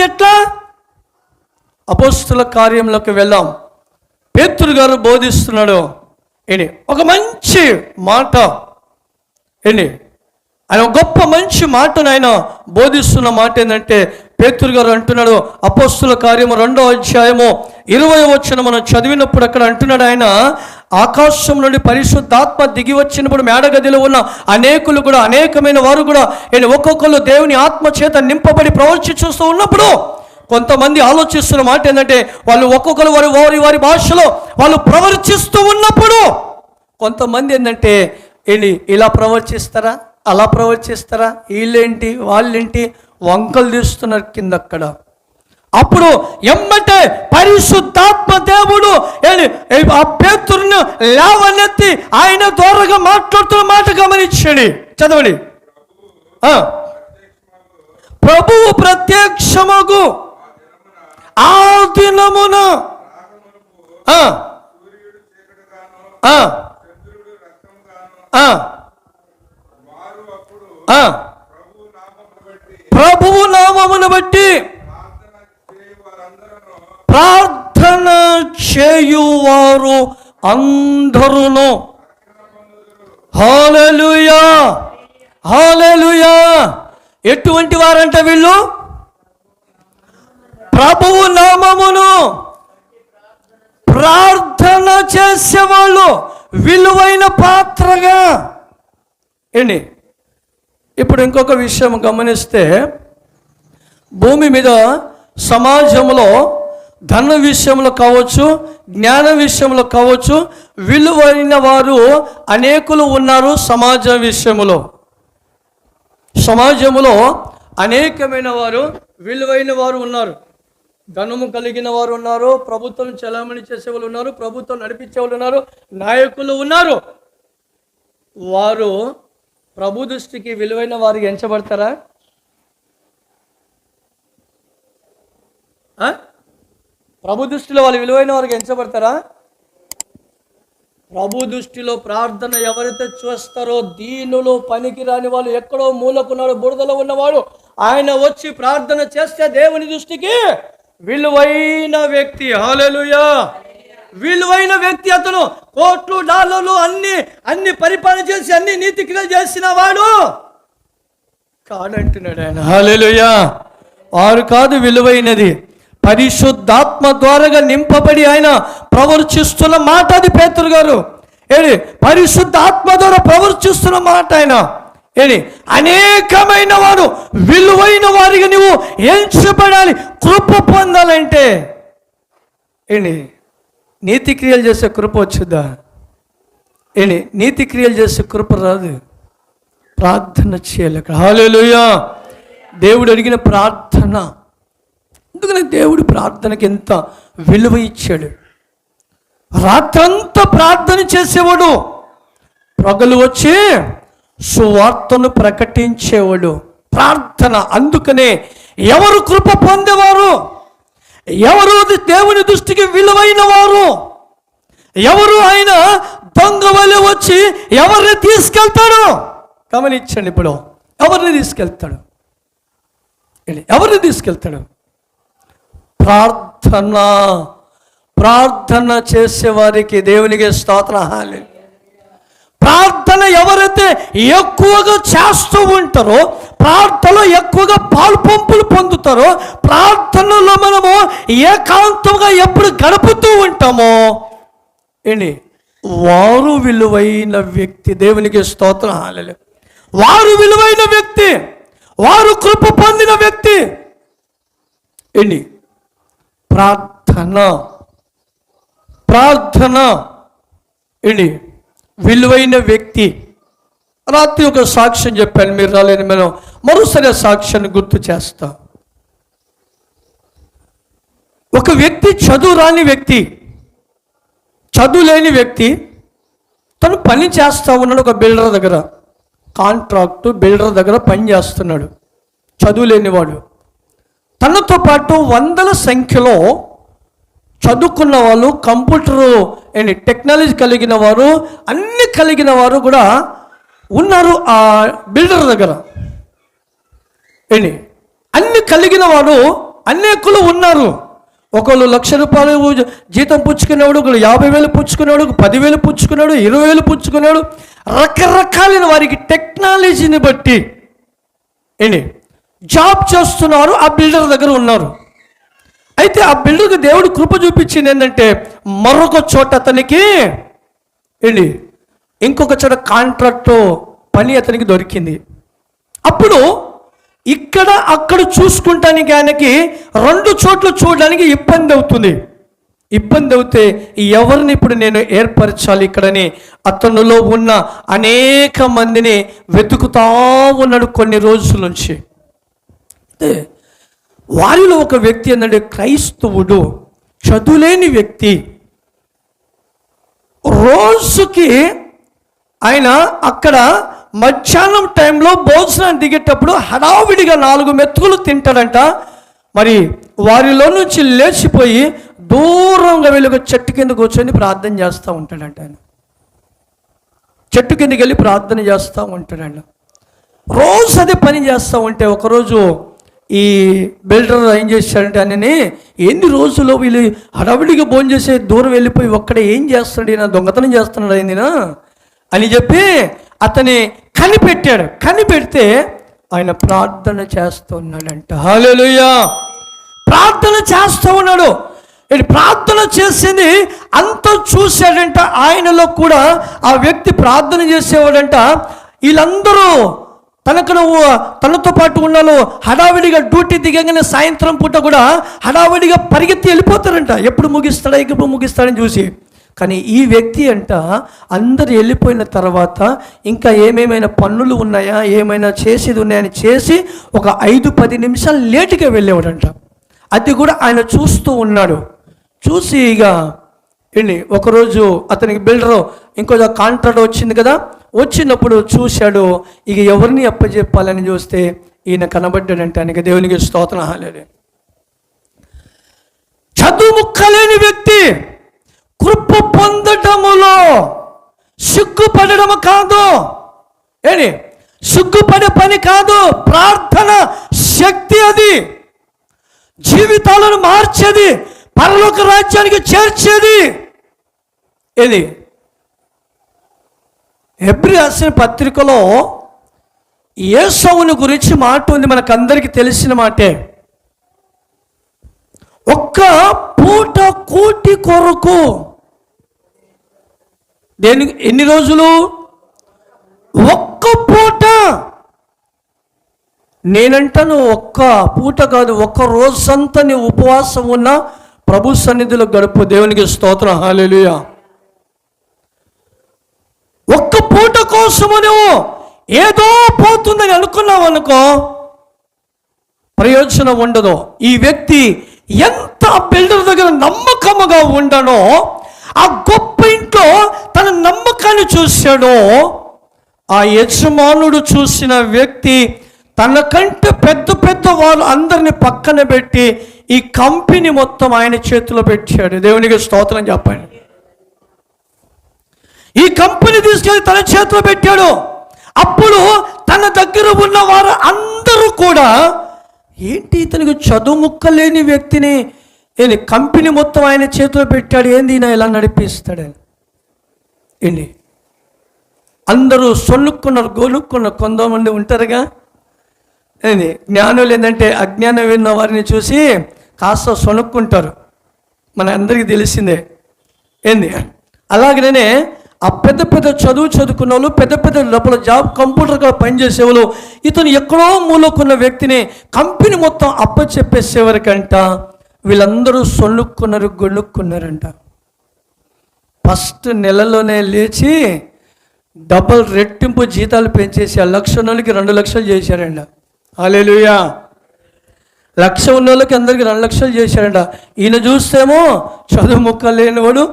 అంటే ఎట్లా? అపోస్తుల కార్యంలోకి వెళ్దాం పేతురు గారు బోధిస్తున్నాడు. ఏంటి? ఒక మంచి మాట. ఏంటి? ఆయన ఒక గొప్ప మంచి మాటను ఆయన బోధిస్తున్న మాట ఏంటంటే పేతురు గారు అంటున్నాడు అపోస్తుల కార్యము రెండో అధ్యాయము ఇరవై వచ్చిన మనం చదివినప్పుడు అక్కడ అంటున్నాడు ఆయన ఆకాశం నుండి పరిశుద్ధాత్మ దిగి వచ్చినప్పుడు మేడగదిలో ఉన్న అనేకులు కూడా అనేకమైన వారు కూడా ఒక్కొక్కరు దేవుని ఆత్మ చేత నింపబడి ప్రవర్తిస్తూ ఉన్నప్పుడు కొంతమంది ఆలోచిస్తున్న మాట ఏంటంటే వాళ్ళు ఒక్కొక్కరు వారి వారి వారి భాషలో వాళ్ళు ప్రవర్తిస్తూ ఉన్నప్పుడు కొంతమంది ఏంటంటే ఏంటి ఇలా ప్రవర్తిస్తారా అలా ప్రవర్తిస్తారా వీళ్ళేంటి? వాళ్ళేంటి? వంకలు తీస్తున్నారు కింద అక్కడ అప్పుడు ఎమ్మటే పరిశుద్ధాత్మ దేవుడు ఆ పేతురును లేవనెత్తి ఆయన దూరంగా మాట్లాడుతున్న మాట గమనించండి చదవండి ఆ. ప్రభువు ప్రత్యక్షమగు ఆ దినమున ఆ. ఆ. ఆ. ప్రభువు నామమును బట్టి ప్రార్థన వారు అందరును. హాలలుయా హాలలుయా ఎటువంటి వారంట వీళ్ళు? ప్రభువు నామమును ప్రార్థన చేసేవాళ్ళు విలువైన పాత్రగా. ఏంటి ఇప్పుడు ఇంకొక విషయం గమనిస్తే భూమి మీద సమాజంలో ధన విషయంలో కావచ్చు జ్ఞాన విషయంలో కావచ్చు విలువైన వారు అనేకులు ఉన్నారు సమాజ విషయంలో. సమాజంలో అనేకమైన వారు విలువైన వారు ఉన్నారు. ధనము కలిగిన వారు ఉన్నారు ప్రభుత్వం చలామణి చేసే వాళ్ళు ఉన్నారు ప్రభుత్వం నడిపించే వాళ్ళు ఉన్నారు నాయకులు ఉన్నారు. వారు ప్రభు దృష్టికి విలువైన వారికి ఎంచబడతారా? ప్రభు దృష్టిలో వాళ్ళు విలువైన వారికి ఎంచబడతారా? ప్రభు దృష్టిలో ప్రార్థన ఎవరైతే చూస్తారో దీనులు పనికిరాని వాళ్ళు ఎక్కడో మూలకున్నాడు బురదలో ఉన్నవాడు ఆయన వచ్చి ప్రార్థన చేస్తే దేవుని దృష్టికి విలువైన వ్యక్తి. హాలెలుయా విలువైన వ్యక్తి అతను. కోట్లు డాలర్లు అన్ని అన్ని పరిపాలన చేసి అన్ని నీతి క్రియలు చేసిన వాడు కాడంటున్నాడు ఆయన. హాలెలుయా వారు కాదు విలువైనది. పరిశుద్ధాత్మ ద్వారాగా నింపబడి ఆయన ప్రవర్తిస్తున్న మాట అది పేతురు గారు. ఏడి? పరిశుద్ధాత్మ ద్వారా ప్రవర్తిస్తున్న మాట ఆయన. ఏడి? అనేకమైన వారు విలువైన వారిగా నువ్వు ఎంచబడాలి కృప పొందాలంటే. ఏంటి నీతి క్రియలు చేసే కృప వచ్చిద్దా ఏంటి నీతి క్రియలు చేసే కృప రాదు. ప్రార్థన చేయాలి అక్కడ. హాలేలుయా దేవుడు అడిగిన ప్రార్థన. అందుకనే దేవుడు ప్రార్థనకి ఎంత విలువ ఇచ్చాడు. రాత్రంతా ప్రార్థన చేసేవాడు. ప్రగలు వచ్చి సువార్తను ప్రకటించేవాడు. ప్రార్థన అందుకనే ఎవరు కృప పొందేవారు? ఎవరు దేవుని దృష్టికి విలువైన వారు? ఎవరు ఆయన దొంగ వలె వచ్చి ఎవరిని తీసుకెళ్తాడు? గమనించండి ఇప్పుడు. ఎవరిని తీసుకెళ్తాడు? ఎవరిని తీసుకెళ్తాడు? ప్రార్థన ప్రార్థన చేసేవారికి దేవునికి స్తోత్ర హాలి ప్రార్థన ఎవరైతే ఎక్కువగా చేస్తూ ఉంటారో ప్రార్థనలో ఎక్కువగా పాలు పంపులు పొందుతారో ప్రార్థనలో మనము ఏకాంతంగా ఎప్పుడు గడుపుతూ ఉంటామో ఏంటి? వారు విలువైన వ్యక్తి దేవునికి స్తోత్రం హాలే వారు విలువైన వ్యక్తి వారు కృప పొందిన వ్యక్తి ఏంటి? ప్రార్థన. ప్రార్థన. ఏంటి? విలువైన వ్యక్తి. రాత్రి ఒక సాక్ష్యం చెప్పాను మీరు రాలేని మనం మరోసారి సాక్ష్యాన్ని గుర్తు చేస్తాం. ఒక వ్యక్తి చదువు రాని వ్యక్తి చదువు లేని వ్యక్తి తను పని చేస్తా ఉన్నాడు ఒక బిల్డర్ దగ్గర. కాంట్రాక్టు బిల్డర్ దగ్గర పని చేస్తున్నాడు. చదువు లేనివాడు. తనతో పాటు వందల సంఖ్యలో చదువుకున్న వాళ్ళు కంప్యూటర్ అండ్ టెక్నాలజీ కలిగిన వారు అన్ని కలిగిన వారు కూడా ఉన్నారు ఆ బిల్డర్ దగ్గర. ఏంటి అన్ని కలిగిన వారు అనేకులు ఉన్నారు. ఒకళ్ళు లక్ష రూపాయలు జీతం పుచ్చుకునేవాడు ఒకళ్ళు యాభై వేలు పుచ్చుకునేవాడు ఒక పదివేలు పుచ్చుకున్నాడు ఇరవై వేలు పుచ్చుకున్నాడు రకరకాలైన వారికి టెక్నాలజీని బట్టి ఏంటి జాబ్ చేస్తున్నారు ఆ బిల్డర్ దగ్గర ఉన్నారు. అయితే ఆ బిల్డర్కి దేవుడు కృప చూపించింది ఏంటంటే మరొక చోట అతనికి ఏంటి ఇంకొక చోట కాంట్రాక్ట్ పని అతనికి దొరికింది. అప్పుడు ఇక్కడ అక్కడ చూసుకుంటానికి ఆయనకి రెండు చోట్ల చూడడానికి ఇబ్బంది అవుతుంది. ఇబ్బంది అవుతే ఎవరిని ఇప్పుడు నేను ఏర్పరచాలి ఇక్కడని అతనిలో ఉన్న అనేక మందిని వెతుకుతా ఉన్నాడు కొన్ని రోజుల నుంచి. అయితే వారిలో ఒక వ్యక్తి ఏంటంటే క్రైస్తవుడు చదువులేని వ్యక్తి. రోజుకి ఆయన అక్కడ మధ్యాహ్నం టైంలో భోజనం దిగేటప్పుడు హడావిడిగా నాలుగు మెతుకులు తింటాడంట. మరి వారిలో నుంచి లేచిపోయి దూరంగా వెళ్ళి ఒక చెట్టు కింద కూర్చొని ప్రార్థన చేస్తూ ఉంటాడంట ఆయన. చెట్టు కిందకి వెళ్ళి ప్రార్థన చేస్తూ ఉంటాడంట. రోజు అదే పని చేస్తూ ఉంటే ఒకరోజు ఈ బిల్డర్ ఏం చేశాడంటే ఆయనని ఎన్ని రోజులు వీళ్ళు హడావిడిగా భోజనం చేసే దూరం వెళ్ళిపోయి ఒక్కడే ఏం చేస్తున్నాడు? ఈయన దొంగతనం చేస్తున్నాడు ఆయన అని చెప్పి అతని కనిపెట్టాడు. కనిపెడితే ఆయన ప్రార్థన చేస్తున్నాడంట ఉన్నాడంట. ప్రార్థన చేస్తూ ఉన్నాడు. ప్రార్థన చేసింది అంత చూశాడంట. ఆయనలో కూడా ఆ వ్యక్తి ప్రార్థన చేసేవాడంట. వీళ్ళందరూ తనకు నువ్వు తనతో పాటు ఉన్నాను హడావిడిగా డ్యూటీ దిగగానే సాయంత్రం పూట కూడా హడావిడిగా పరిగెత్తి వెళ్ళిపోతారంట. ఎప్పుడు ముగిస్తాడా ఎప్పుడు ముగిస్తాడని చూసి. కానీ ఈ వ్యక్తి అంట అందరు వెళ్ళిపోయిన తర్వాత ఇంకా ఏమేమైనా పన్నులు ఉన్నాయా ఏమైనా చేసేది ఉన్నాయని చేసి ఒక ఐదు పది నిమిషాలు లేటుగా వెళ్ళేవాడంట. అది కూడా ఆయన చూస్తూ ఉన్నాడు. చూసి ఇక వెళ్ళి ఒకరోజు అతనికి బిల్డరు ఇంకో కాంట్రాక్ట్ వచ్చింది కదా వచ్చినప్పుడు చూశాడు ఇక ఎవరిని అప్పచెప్పాలని చూస్తే ఈయన కనబడ్డాడంటే ఆయనకి దేవునికి స్తోత్రం హాలేదు చదువు ముక్కలేని వ్యక్తి కృప పొందటములో సిగ్గుపడము కాదు. ఏంటి సిగ్గుపడే పని కాదు ప్రార్థన శక్తి అది. జీవితాలను మార్చేది పరలోక రాజ్యానికి చేర్చేది. ఏది? ఎబ్రి రాసిన పత్రికలో ఏసవుని గురించి మాట ఉంది మనకందరికీ తెలిసిన మాటే. ఒక్క పూట కూటి కొరకు. దేని ఎన్ని రోజులు? ఒక్క పూట. నేనంటాను ఒక్క పూట కాదు ఒక్క రోజంతా నీ ఉపవాసం ఉన్న ప్రభు సన్నిధిలో గడుపు. దేవునికి స్తోత్రం. హాలేలుయా ఒక్క పూట కోసము నువ్వు ఏదో పోతుందని అనుకున్నావు అనుకో ప్రయోజనం ఉండదు. ఈ వ్యక్తి ఎంత బిల్డర్ దగ్గర నమ్మకముగా ఉండనో ఆ గొప్ప ఇంట్లో తన నమ్మకాన్ని చూశాడో ఆ యజమానుడు చూసిన వ్యక్తి తనకంటే పెద్ద పెద్ద వాళ్ళు అందరిని పక్కన పెట్టి ఈ కంపెనీ మొత్తం ఆయన చేతిలో పెట్టాడు. దేవునికి స్తోత్రం చెప్పండి. ఈ కంపెనీ తీసుకెళ్ళి తన చేతిలో పెట్టాడు. అప్పుడు తన దగ్గర ఉన్న వారు అందరూ కూడా ఏంటి ఇతనికి చదువు ముక్క లేని వ్యక్తిని? ఏంటి కంపెనీ మొత్తం ఆయన చేతిలో పెట్టాడు ఏంది ఈయన ఇలా నడిపిస్తాడని ఏంటి అందరూ సొల్లుక్కున్నారు గోలుక్కున్నారు కొంతమంది ఉంటారుగా? ఏంది జ్ఞానం లేదంటే అజ్ఞానం విన్న వారిని చూసి కాస్త సొనుక్కుంటారు. మన అందరికీ తెలిసిందే. ఏంది? అలాగనే ఆ పెద్ద పెద్ద చదువు చదువుకున్న వాళ్ళు పెద్ద పెద్ద లోపల జాబ్ కంప్యూటర్గా పనిచేసేవాళ్ళు ఇతను ఎక్కడో మూలకున్న వ్యక్తిని కంపెనీ మొత్తం అప్పచెప్పేసేవరకంట వీళ్ళందరూ సొల్లుక్కున్నారు గొల్లుక్కున్నారంట ఫస్ట్ నెలలోనే లేచి డబల్ రెట్టింపు జీతాలు పెంచేసి ఆ లక్ష నెలకి రెండు లక్షలు చేశారంట. హాలేలుయా లక్ష ఉన్న వాళ్ళకి అందరికి రెండు లక్షలు చేశారంట. ఈయన చూస్తేమో చదువు ముక్క లేనివాడు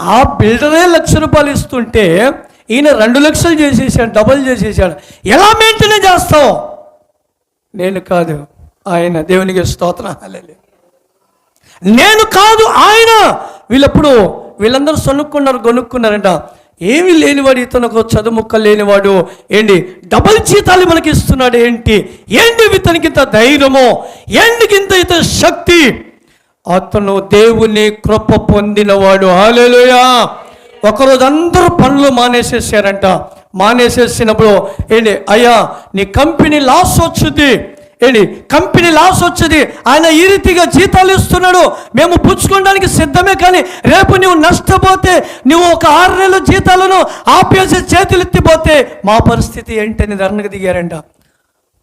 ఆ బిల్డరే లక్ష రూపాయలు ఇస్తుంటే ఈయన రెండు లక్షలు చేసేసాడు డబల్ చేసేసాడు. ఎలా మెయింటైన్ చేస్తావు? నేను కాదు ఆయన దేవునికి స్తోత్రం. నేను కాదు ఆయన. వీళ్ళప్పుడు వీళ్ళందరూ సొనుక్కున్నారు కొనుక్కున్నారంట ఏమి లేనివాడు ఇతనికి చదువుముక్క లేనివాడు. ఏంటి? డబల్ జీతాలు మనకి ఇస్తున్నాడు ఏంటి? ఏంటి ఇతనికి ఇంత ధైర్యము? ఏంటికి ఇంత ఇత శక్తి? అతను దేవుని కృప పొందినవాడు. హాలేలుయా ఒకరోజు అందరూ పనులు మానేసేసారంట. మానేసేసినప్పుడు ఏంటి? అయ్యా నీ కంపెనీ లాస్ వచ్చింది. ఏంటి? కంపెనీ లాస్ వచ్చింది. ఆయన ఈ రీతిగా జీతాలు ఇస్తున్నాడు. మేము పుచ్చుకోవడానికి సిద్ధమే కానీ రేపు నువ్వు నష్టపోతే నువ్వు ఒక ఆరు నెలల జీతాలను ఆపేసి చేతులు ఎత్తిపోతే మా పరిస్థితి ఏంటని ధరణకు దిగారంట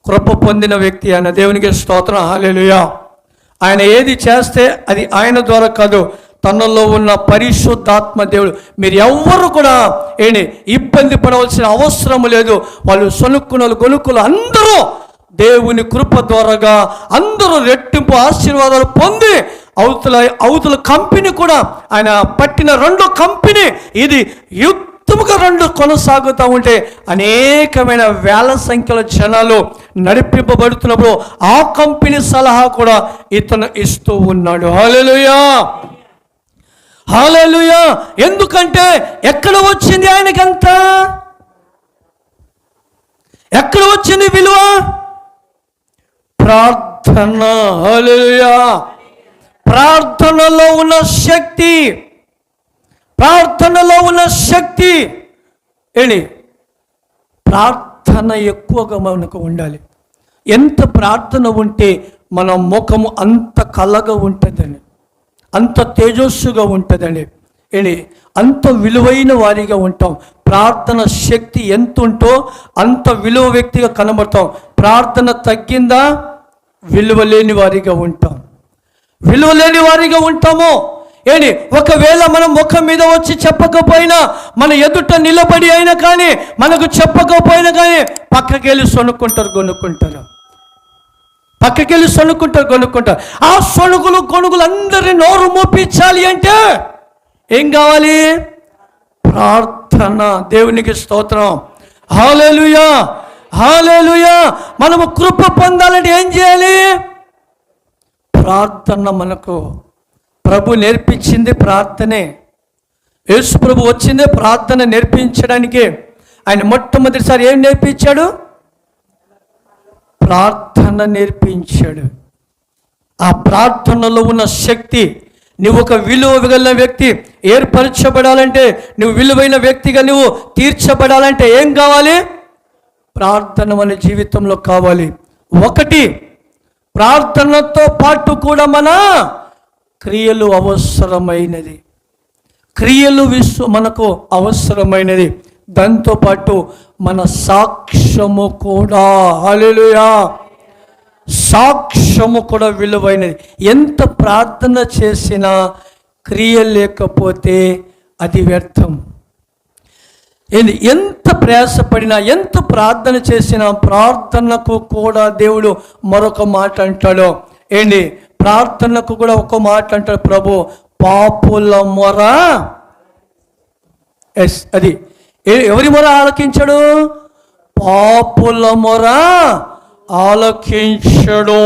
కృప పొందిన వ్యక్తి ఆయన దేవునికి స్తోత్రం. హాలేలుయా ఆయన ఏది చేస్తే అది ఆయన ద్వారా కాదు తనలో ఉన్న పరిశుద్ధాత్మ దేవుడు. మీరు ఎవ్వరు కూడా ఏంటి ఇబ్బంది పడవలసిన అవసరం లేదు. వాళ్ళు సొనుక్కునలు గొనుక్కులు అందరూ దేవుని కృప ద్వారాగా అందరూ రెట్టింపు ఆశీర్వాదాలు పొంది అవతల అవతల కంపెనీ కూడా ఆయన పట్టిన రెండో కంపెనీ ఇది యుద్ధముగా రెండు కొనసాగుతూ ఉంటే అనేకమైన వేల సంఖ్యలో జనాలు నడిపింపబడుతున్నప్పుడు ఆ కంపెనీ సలహా కూడా ఇతను ఇస్తూ ఉన్నాడు. హాలలుయా హాలలుయా ఎందుకంటే ఎక్కడ వచ్చింది ఆయనకంత? ఎక్కడ వచ్చింది విలువ? ప్రార్థన. హాలలుయా ప్రార్థనలో ఉన్న శక్తి. ప్రార్థనలో ఉన్న శక్తి. ఏంటి ప్రార్థన ఎక్కువగా మనకు ఉండాలి. ఎంత ప్రార్థన ఉంటే మన ముఖము అంత కలగా ఉంటుందండి. అంత తేజస్సుగా ఉంటుందండి. ఏడి అంత విలువైన వారిగా ఉంటాం. ప్రార్థన శక్తి ఎంత ఉంటో అంత విలువ వ్యక్తిగా కనబడతాం. ప్రార్థన తగ్గిందా? విలువ లేని వారిగా ఉంటాం. విలువ లేని వారిగా ఉంటాము ఏంటి ఒకవేళ మనం ముఖం మీద వచ్చి చెప్పకపోయినా మన ఎదుట నిలబడి అయినా కానీ మనకు చెప్పకపోయినా కానీ పక్కకెళ్ళి సొనుక్కుంటారు కొనుక్కుంటారు పక్కకి వెళ్ళి సొనుక్కుంటారు కొనుక్కుంటారు ఆ సొనుగులు కొనుగులు అందరినీ నోరు మోపించాలి అంటే ఏం కావాలి? ప్రార్థన. దేవునికి స్తోత్రం. హాలేలుయా హాలేలుయా మనము కృప పొందాలంటే ఏం చేయాలి? ప్రార్థన మనకు. ప్రభు నేర్పించింది ప్రార్థనే. యేసు ప్రభు వచ్చిందే ప్రార్థన నేర్పించడానికి. ఆయన మొట్టమొదటిసారి ఏం నేర్పించాడు? ప్రార్థన నేర్పించాడు. ఆ ప్రార్థనలో ఉన్న శక్తి నువ్వు ఒక విలువ గల వ్యక్తి ఏర్పరచబడాలంటే నువ్వు విలువైన వ్యక్తిగా నువ్వు తీర్చబడాలంటే ఏం కావాలి? ప్రార్థన మన జీవితంలో కావాలి. ఒకటి ప్రార్థనతో పాటు కూడా మన క్రియలు అవసరమైనది. క్రియలు విశ్వ మనకు అవసరమైనది. దాంతోపాటు మన సాక్ష్యము కూడా. అలెలుయా సాక్ష్యము కూడా విలువైనది. ఎంత ప్రార్థన చేసినా క్రియ లేకపోతే అది వ్యర్థం. ఏంది ఎంత ప్రయాసపడినా ఎంత ప్రార్థన చేసినా ప్రార్థనకు కూడా దేవుడు మరొక మాట అంటాడు. ఏంటి? ప్రార్థనకు కూడా ఒక మాట అంటాడు ప్రభు పాపుల మొర. ఎస్ అది. ఎవరి మొర ఆలకించడు? పాపుల మొర ఆలకించడు.